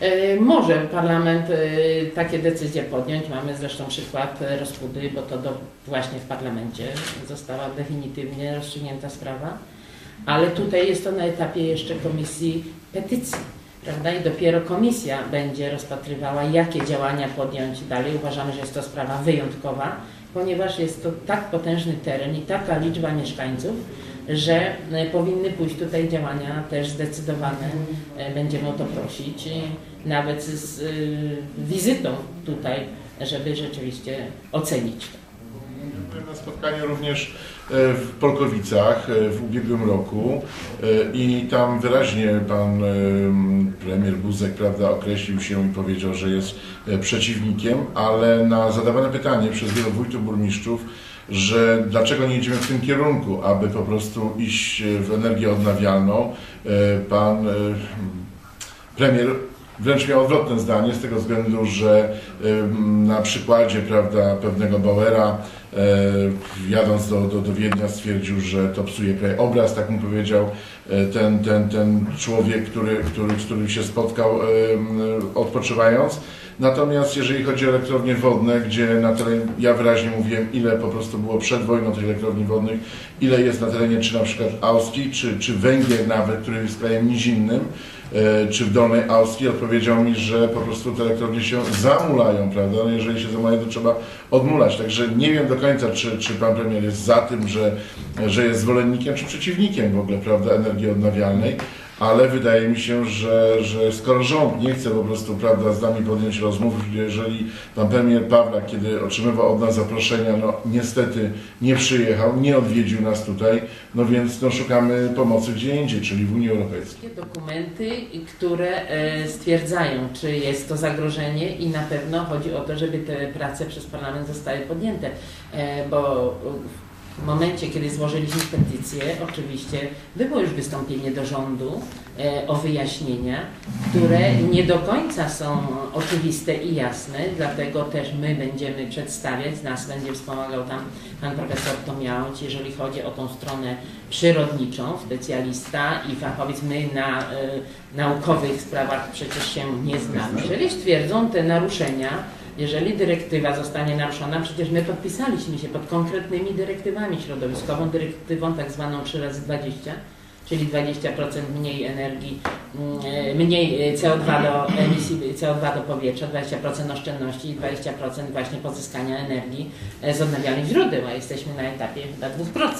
E, Może parlament e, takie decyzje podjąć. Mamy zresztą przykład rozpudy, bo to do, właśnie w parlamencie została definitywnie rozstrzygnięta sprawa. Ale tutaj jest to na etapie jeszcze komisji petycji, prawda? I dopiero komisja będzie rozpatrywała, jakie działania podjąć dalej. Uważamy, że jest to sprawa wyjątkowa, ponieważ jest to tak potężny teren i taka liczba mieszkańców, że e, powinny pójść tutaj działania też zdecydowane. E, Będziemy o to prosić, nawet z y, wizytą tutaj, żeby rzeczywiście ocenić to. Na spotkaniu również e, w Polkowicach e, w ubiegłym roku e, i tam wyraźnie pan e, premier Buzek prawda, określił się i powiedział, że jest e, przeciwnikiem, ale na zadawane pytanie przez wielu wójtów burmistrzów, że dlaczego nie idziemy w tym kierunku, aby po prostu iść w energię odnawialną, e, pan e, premier wręcz miał odwrotne zdanie z tego względu, że na przykładzie prawda, pewnego Bauera e, jadąc do, do, do Wiednia stwierdził, że to psuje krajobraz, tak mu powiedział e, ten, ten, ten człowiek, który, który, z którym się spotkał em, odpoczywając. Natomiast jeżeli chodzi o elektrownie wodne, gdzie na terenie, ja wyraźnie mówiłem, ile po prostu było przed wojną tych elektrowni wodnych, ile jest na terenie czy na przykład Austrii, czy, czy Węgier nawet, który jest krajem nizinnym, e, czy w Dolnej Austrii, odpowiedział mi, że po prostu te elektrownie się zamulają, prawda? No jeżeli się zamulają, to trzeba odmulać. Także nie wiem do końca, czy, czy pan premier jest za tym, że, że jest zwolennikiem, czy przeciwnikiem w ogóle, prawda, energii odnawialnej. Ale wydaje mi się, że, że skoro rząd nie chce po prostu prawda, z nami podjąć rozmów, jeżeli pan premier Pawlak, kiedy otrzymywał od nas zaproszenia, no niestety nie przyjechał, nie odwiedził nas tutaj, no więc no, szukamy pomocy gdzie indziej, czyli w Unii Europejskiej. Dokumenty, które e, stwierdzają, czy jest to zagrożenie i na pewno chodzi o to, żeby te prace przez parlament zostały podjęte, e, bo w momencie, kiedy złożyliśmy petycję, oczywiście było już wystąpienie do rządu e, o wyjaśnienia, które nie do końca są oczywiste i jasne, dlatego też my będziemy przedstawiać, nas będzie wspomagał tam pan profesor Tomiałć, jeżeli chodzi o tą stronę przyrodniczą, specjalista i fachowiec. My na y, naukowych sprawach przecież się nie znamy. Jeżeli stwierdzą te naruszenia, jeżeli dyrektywa zostanie naruszona, przecież my podpisaliśmy się pod konkretnymi dyrektywami środowiskową, dyrektywą tak zwaną 3 razy 20 czyli 20% mniej energii, mm, e, mniej e, CO2 do emisji CO2 do powietrza, 20% oszczędności i 20% właśnie pozyskania energii e, z odnawialnych źródeł, a jesteśmy na etapie chyba 2%.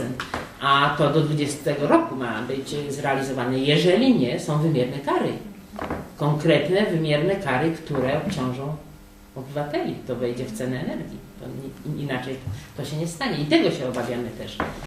A to do 20 roku ma być zrealizowane. Jeżeli nie, są wymierne kary. Konkretne, wymierne kary, które obciążą obywateli. To wejdzie w cenę energii. To inaczej to się nie stanie. I tego się obawiamy też.